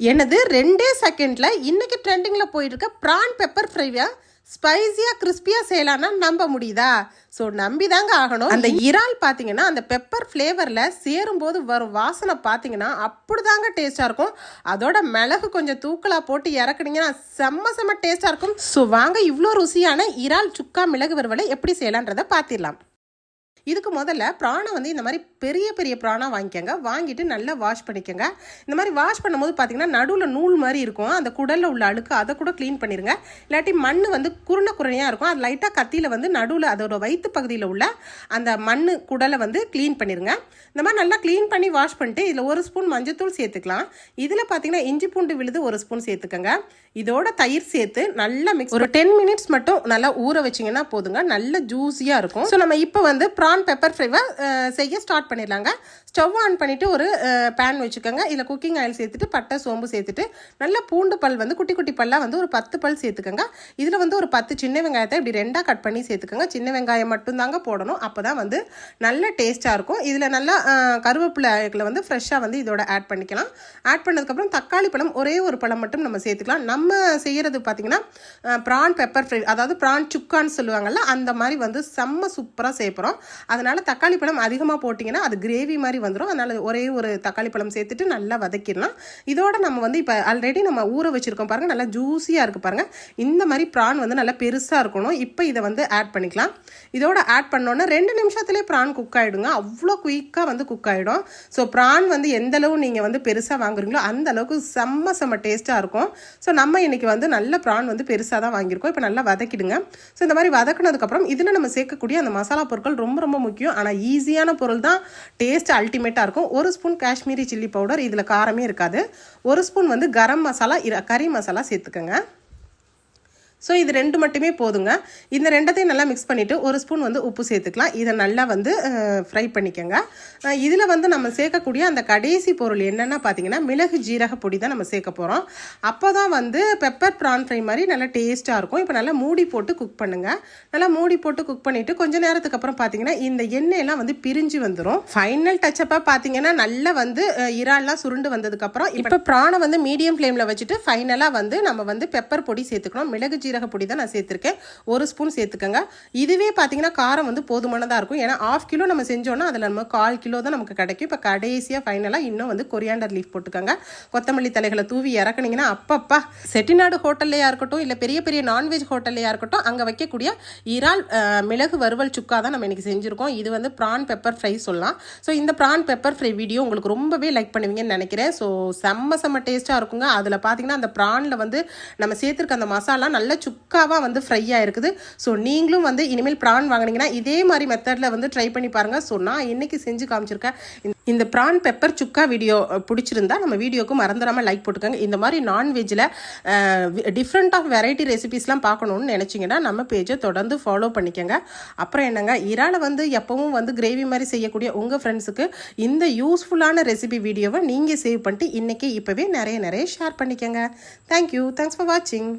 எனது ரெண்டே செகண்டில் இன்னைக்கு ட்ரெண்டிங்கில் போயிட்டு இருக்க ப்ரான் பெப்பர் ஃப்ரைவை ஸ்பைசியாக கிறிஸ்பியாக செய்யலாம்னா நம்ப முடியுதா? ஸோ நம்பி தாங்க ஆகணும். அந்த இறால் பார்த்தீங்கன்னா அந்த பெப்பர் ஃப்ளேவரில் சேரும்போது வரும் வாசனை பார்த்தீங்கன்னா அப்படி தாங்க டேஸ்ட்டாக இருக்கும். அதோட மிளகு கொஞ்சம் தூக்கலாக போட்டு இறக்குனீங்கன்னா செம்ம செம்ம டேஸ்ட்டாக இருக்கும். ஸோ வாங்க இவ்வளோ ருசியான இறால் சுக்கா மிளகு வறுவலை எப்படி செய்யலான்றதை பார்த்திடலாம் இதுக்கு முதல்ல ப்ரானை வந்து இந்த மாதிரி பெரிய பெரிய ப்ரானாக வாங்கிக்கோங்க. வாங்கிட்டு நல்லா வாஷ் பண்ணிக்கோங்க. இந்த மாதிரி வாஷ் பண்ணும்போது பார்த்தீங்கன்னா நடுவில் நூல் மாதிரி இருக்கும். அந்த குடலில் உள்ள அழுக்கு அதை கூட க்ளீன் பண்ணிடுங்க இல்லாட்டி மண் வந்து குருணை குருணையாக இருக்கும். அது லைட்டாக கத்தியில் வந்து நடுவில் அதோட வயிற்று பகுதியில் உள்ள அந்த மண் குடலை வந்து க்ளீன் பண்ணிடுங்க இந்த மாதிரி நல்லா க்ளீன் பண்ணி வாஷ் பண்ணிட்டு இதில் ஒரு ஸ்பூன் மஞ்சத்தூள் சேர்த்துக்கலாம். இதில் பார்த்தீங்கன்னா இஞ்சி பூண்டு விழுது ஒரு ஸ்பூன் சேர்த்துக்கோங்க. இதோட தயிர் சேர்த்து நல்லா மிக்ஸ் ஒரு டென் மினிட்ஸ் மட்டும் நல்லா ஊற வச்சிங்கன்னா போதுங்க. நல்ல ஜூஸியாக இருக்கும். ஸோ நம்ம இப்போ வந்து ப்ரான் பெப்பர் ஃப்ரைவை செய்ய ஸ்டார்ட் பண்ணிடலாங்க. ஸ்டவ் ஆன் பண்ணிவிட்டு ஒரு பேன் வச்சுக்கோங்க. இதில் குக்கிங் ஆயில் சேர்த்துட்டு பட்டை சோம்பு சேர்த்துட்டு நல்லா பூண்டு பல் வந்து குட்டி குட்டி பல்லாக வந்து ஒரு பத்து பல் சேர்த்துக்கோங்க. இதில் வந்து ஒரு பத்து சின்ன வெங்காயத்தை இப்படி ரெண்டாக கட் பண்ணி சேர்த்துக்கோங்க. சின்ன வெங்காயம் மட்டும்தாங்க போடணும். அப்போ தான் வந்து நல்ல டேஸ்ட்டாக இருக்கும். இதில் நல்லா கருவேப்பிலைகளை வந்து ஃப்ரெஷ்ஷாக வந்து இதோட ஆட் பண்ணிக்கலாம். ஆட் பண்ணதுக்கப்புறம் தக்காளி பழம் ஒரே ஒரு பழம் மட்டும் நம்ம சேர்த்துக்கலாம். நம்ம செய்கிறது பார்த்திங்கன்னா ப்ரான் பெப்பர் ஃப்ரை அதாவது ப்ரான் சுக்கான்னு சொல்லுவாங்கள்ல அந்த மாதிரி வந்து செம்ம சூப்பராக சேர்ப்போம் அதனால் தக்காளி பழம் அதிகமாக போட்டிங்கன்னா அது கிரேவி மாதிரி வந்துடும் அதனால் ஒரே ஒரு தக்காளி பழம் சேர்த்துட்டு நல்லா வதக்கிடலாம். இதோட நம்ம வந்து இப்போ ஆல்ரெடி நம்ம ஊற வச்சுருக்கோம் பாருங்கள் நல்லா ஜூஸியாக இருக்குது பாருங்கள் இந்த மாதிரி ப்ரான் வந்து நல்லா பெருசாக இருக்கணும். இப்போ இதை வந்து ஆட் பண்ணிக்கலாம். இதோட ஆட் பண்ணோன்னா ரெண்டு நிமிஷத்துலேயே ப்ரான் குக் ஆகிடுங்க அவ்வளோ குயிக்காக வந்து குக் ஆகிடும் ஸோ ப்ரான் வந்து எந்த அளவு நீங்கள் வந்து பெருசாக வாங்குறீங்களோ அந்த அளவுக்கு செம்ம செம்ம டேஸ்ட்டாக இருக்கும். ஸோ நம்ம இன்றைக்கி வந்து நல்ல ப்ரான் வந்து பெருசாக தான் வாங்கியிருக்கோம். இப்போ நல்லா வதக்கிடுங்க. ஸோ இந்த மாதிரி வதக்குனதுக்கப்புறம் இதில் நம்ம சேர்க்கக்கூடிய அந்த மசாலா பொருட்கள் ரொம்ப ரொம்ப முக்கியம். ஆனால் ஈஸியான பொருள் தான் டேஸ்ட் அல்டிமேட்டாக இருக்கும். ஒரு ஸ்பூன் காஷ்மீரி சில்லி பவுடர் இதில் காரமே இருக்காது. ஒரு ஸ்பூன் வந்து கரம் மசாலா கறி மசாலா சேர்த்துக்கோங்க. ஸோ இது ரெண்டு மட்டுமே போதுங்க. இந்த ரெண்டத்தையும் நல்லா மிக்ஸ் பண்ணிவிட்டு ஒரு ஸ்பூன் வந்து உப்பு சேர்த்துக்கலாம். இதை நல்லா வந்து ஃப்ரை பண்ணிக்கோங்க. இதில் வந்து நம்ம சேர்க்கக்கூடிய அந்த கடைசி பொருள் என்னென்னா பார்த்தீங்கன்னா மிளகு ஜீரக பொடி தான் நம்ம சேர்க்க போகிறோம் அப்போ தான் வந்து பெப்பர் ப்ரான் ஃப்ரை மாதிரி நல்லா டேஸ்ட்டாக இருக்கும். இப்போ நல்லா மூடி போட்டு குக் பண்ணுங்கள் நல்லா மூடி போட்டு குக் பண்ணிவிட்டு கொஞ்ச நேரத்துக்கு அப்புறம் பார்த்தீங்கன்னா இந்த எண்ணெயெல்லாம் வந்து பிரிஞ்சு வந்துடும் ஃபைனல் டச்சப்பாக பார்த்தீங்கன்னா நல்லா வந்து இறால்லாம் சுருண்டு வந்ததுக்கப்புறம் இப்போ ப்ரானை வந்து மீடியம் ஃப்ளேமில் வச்சுட்டு ஃபைனலாக வந்து நம்ம வந்து பெப்பர் பொடி சேர்த்துக்கணும். மிளகு ஜீரக பொடி தான் நான் சேர்த்துருக்கேன். ஒரு ஸ்பூன் சேர்த்துக்கோங்க. இதுவே பார்த்தீங்கன்னா காரம் வந்து போதுமானதாக இருக்கும். ஏன்னா ஆஃப் கிலோ நம்ம செஞ்சோன்னா அதில் நம்ம கால் கிலோ தான் நமக்கு கிடைக்கும். இப்போ கடைசியாக ஃபைனலாக இன்னும் வந்து கொரியாண்டர் லீஃப் போட்டுக்கோங்க. கொத்தமல்லி தலைகளை தூவி இறக்குனீங்கன்னா அப்பப்பா செட்டிநாடு ஹோட்டல்லையாக இருக்கட்டும் இல்லை பெரிய பெரிய நான்வெஜ் ஹோட்டல்லையாக இருக்கட்டும் அங்கே வைக்கக்கூடிய இறால் மிளகு வறுவல் சுக்கா தான் நம்ம இன்றைக்கி செஞ்சுருக்கோம். இது வந்து ப்ரான் பெப்பர் ஃப்ரை சொல்லலாம். ஸோ இந்த ப்ரான் பெப்பர் ஃப்ரை வீடியோ உங்களுக்கு ரொம்பவே லைக் பண்ணுவீங்கன்னு நினைக்கிறேன். ஸோ செம்ம செம்ம டேஸ்ட்டாக இருக்குங்க. அதில் பார்த்தீங்கன்னா அந்த ப்ரானில் வந்து நம்ம சேர்த்துருக்க அந்த மசாலா நல்ல சுக்காவாக வந்து ஃப்ரை ஆகிருக்குது ஸோ நீங்களும் வந்து இனிமேல் ப்ரான் வாங்குனீங்கன்னா இதே மாதிரி மெத்தடில் வந்து ட்ரை பண்ணி பாருங்கள் ஸோ நான் இன்றைக்கி செஞ்சு காமிச்சிருக்கேன். இந்த- ப்ரான் பெப்பர் சுக்கா வீடியோ பிடிச்சிருந்தா நம்ம வீடியோக்கு மறந்துடாமல் லைக் போட்டுக்கோங்க. இந்த மாதிரி நான்வெஜ்ஜில் டிஃப்ரெண்ட் ஆஃப் வெரைட்டி ரெசிபிஸ்லாம் பார்க்கணுன்னு நினச்சிங்கன்னா நம்ம பேஜை தொடர்ந்து ஃபாலோ பண்ணிக்கோங்க. அப்புறம் என்னங்க? இறாலை வந்து எப்பவும் வந்து கிரேவி மாதிரி செய்யக்கூடிய உங்கள் ஃப்ரெண்ட்ஸுக்கு இந்த யூஸ்ஃபுல்லான ரெசிபி வீடியோவை நீங்கள் சேவ் பண்ணிட்டு இன்றைக்கி இப்போவே நிறைய நிறைய ஷேர் பண்ணிக்கோங்க. தேங்க்யூ தேங்க்ஸ் ஃபார் வாட்சிங்